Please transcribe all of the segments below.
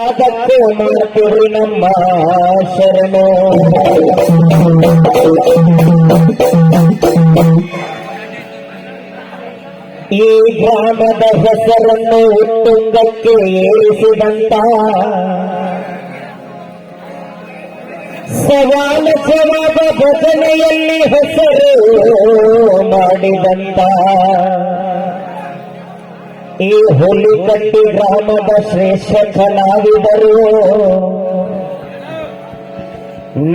ಅದಕ್ಕೆ ಮಾಡ್ತೀವಿ ನಮ್ಮ ಶರಣು. ಈ ಗ್ರಾಮದ ಹೆಸರನ್ನು ಉತ್ತುಂಗಕ್ಕೆ ಏರಿಸಿದಂತ ಸವಾಲ ಜವಾಬ ಭಜನೆಯಲ್ಲಿ ಹೆಸರು ಮಾಡಿದಂತ ಈ ಹುಲಿಕಟ್ಟಿ ಗ್ರಾಮದ ಶ್ರೇಷ್ಠ ಕಲಾವಿದರು.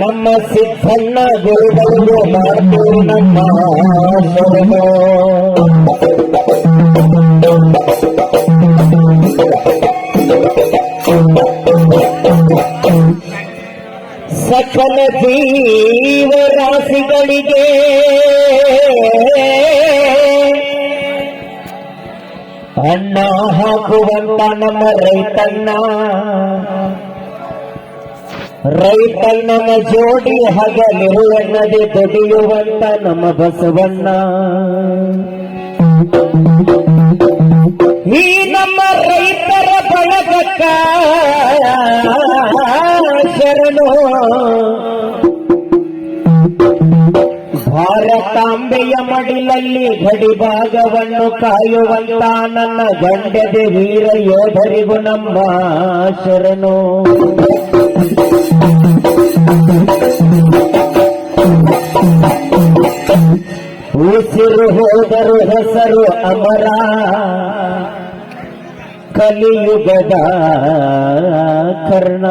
ನಮ್ಮ ಸಿದ್ಧಣ್ಣ ಗುರುಗಳು ಮಾಡ್ತೀವಿ ನಮ್ಮ ಸಕಲ ಜೀವರಾಶಿಗಳಿಗೆ ಅನ್ನ ಹಾಕುವಂತ ನಮ್ಮ ರೈತಣ್ಣ. ರೈತಣ್ಣನ ಜೋಡಿ ಹಗಲಿರುವನ್ನದೆ ದುಡಿಯುವಂತ ನಮ್ಮ ಬಸವಣ್ಣ. ಈ ನಮ್ಮ ರೈತರ ಬಳಗಕ್ಕ ಶರಣು. ಭಾರತಾಂಬೆಯ ಮಡಿಲಲ್ಲಿ ಗಡಿಭಾಗವನ್ನು ಕಾಯುವಂತ ನನ್ನ ಗಂಡದೆ ವೀರ ಯೋಧರಿಗೂ ನಮ್ಮ ಶರಣು. ಉಸಿರು ಹೋದರು ಹೆಸರು ಅಮರ. ಕಲಿಯುಗದ ಕರ್ಣ.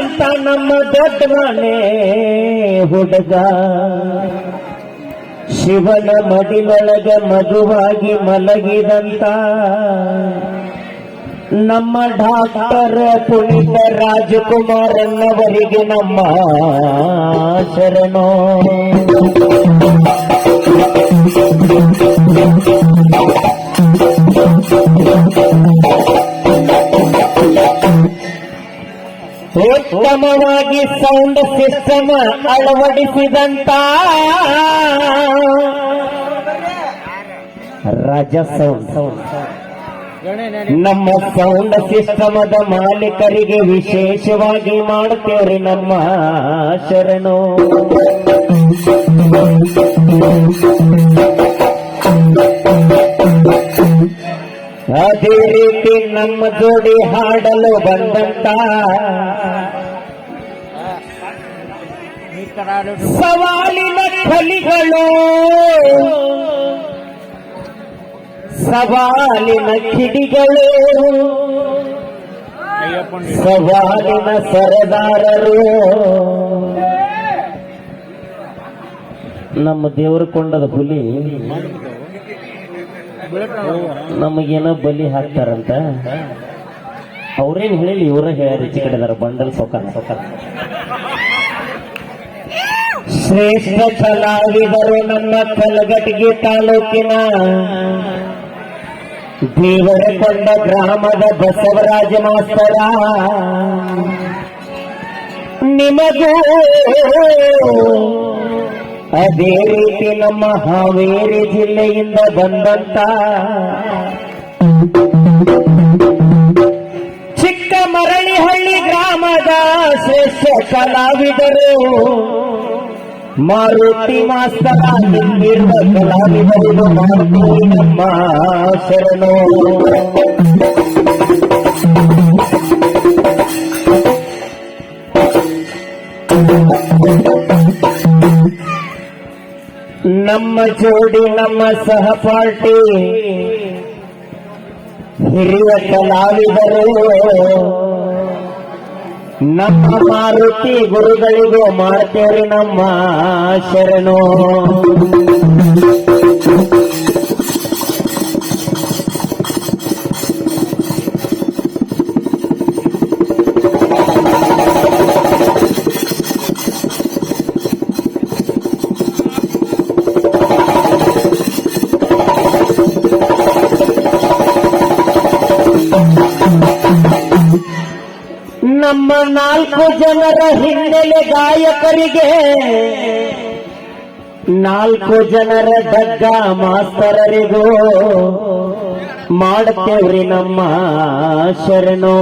ತಂದಂತ ನಮ್ಮ ದೊಡ್ಡ ಮನೆ ಹುಡುಗ. ಶಿವನ ಮಡಿಲೊಳಗ ಮಗುವಾಗಿ ಮಲಗಿದಂತ ನಮ್ಮ ಡಾಕ್ಟರ್ ಪುನೀತ ರಾಜಕುಮಾರನ್ನವರಿಗೆ ನಮ್ಮ ಶರಣು. ಉತ್ತಮವಾಗಿ ಸೌಂಡ್ ಸಿಸ್ಟಮ್ ಅಳವಡಿಸಿದಂತ ರಾಜ ಸೌಂಡ್ ನಮ್ಮ ಸೌಂಡ್ ಸಿಸ್ಟಮದ ಮಾಲೀಕರಿಗೆ ವಿಶೇಷವಾಗಿ ಮಾಡ್ತೇವ್ರಿ ನಮ್ಮ ಶರಣು. ಅದೇ ರೀತಿ ನಮ್ಮ ಜೋಡಿ ಹಾಡಲು ಬಂದಂತ ಸವಾಲಿನ ಕಲಿಗಳು ಸವಾಲಿನ ಕಿಡಿಗಳು ಸವಾಲಿನ ಸರದಾರರು. ನಮ್ಮ ದೇವರು ಕೊಂಡದ ಹುಲಿ. ನಮಗೇನೋ ಬಲಿ ಹಾಕ್ತಾರಂತ. ಅವ್ರೇನ್ ಹೇಳಿ ಇವರೇ ಈಚೆ ಕಡೆದಾರ ಬಂಡಲ್ ಸೊಕ್ಕ ಸೊಕ ಶ್ರೇಷ್ಠ ಕಲಾವಿದರು ನಮ್ಮ ಕಲಗಟಗಿ ತಾಲೂಕಿನ ದೇವರಕೊಂಡ ಗ್ರಾಮದ ಬಸವರಾಜ ಮಾಸ್ತರ. ನಿಮಗೂ ಅದೇ ರೀತಿ ನಮ್ಮ ಹಾವೇರಿ ಜಿಲ್ಲೆಯಿಂದ ಬಂದಂತ ಚಿಕ್ಕ ಮರಳಿಹಳ್ಳಿ ಗ್ರಾಮದ ಶ್ರೇಷ್ಠ ಕಲಾವಿದರು. ಮಾರುತಿ ಮಾಸ್ತರ ನಿಂತಿರುವ ಕಲಾವಿದರಿಗೂ ಮಾಡ್ತೀವಿ ನಮ್ಮ ನಮ್ಮ ಜೋಡಿ ನಮ್ಮ ಸಹಪಾಠಿ ಹಿರಿಯ ಕಲಾವಿದರು. ನಮ್ಮ ಮಾರುತಿ ಗುರುಗಳಿಗೂ ಮಾಡ್ತೇವ್ರಿ ನಮ್ಮ ಶರಣು. ನಮ್ಮ ನಮ್ಮ ನಾಲ್ಕು ಜನರ ಹಿನ್ನೆಲೆ ಗಾಯಕರಿಗೆ ನಾಲ್ಕು ಜನರ ದಗ್ಗ ಮಾಸ್ತರರಿಗೂ ಮಾಡ್ತೇವ್ರಿ ನಮ್ಮ ಶರಣು.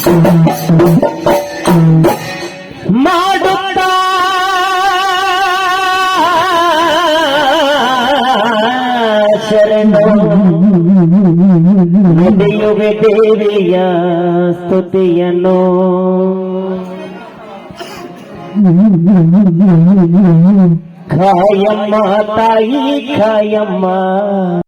ಮಾಡುತ್ತಾ ದೇವಿಯ ಸ್ತುತಿಯನ್ನು ಖಾಯಮ್ಮ ತಾಯಿ ಖಾಯಮ್ಮ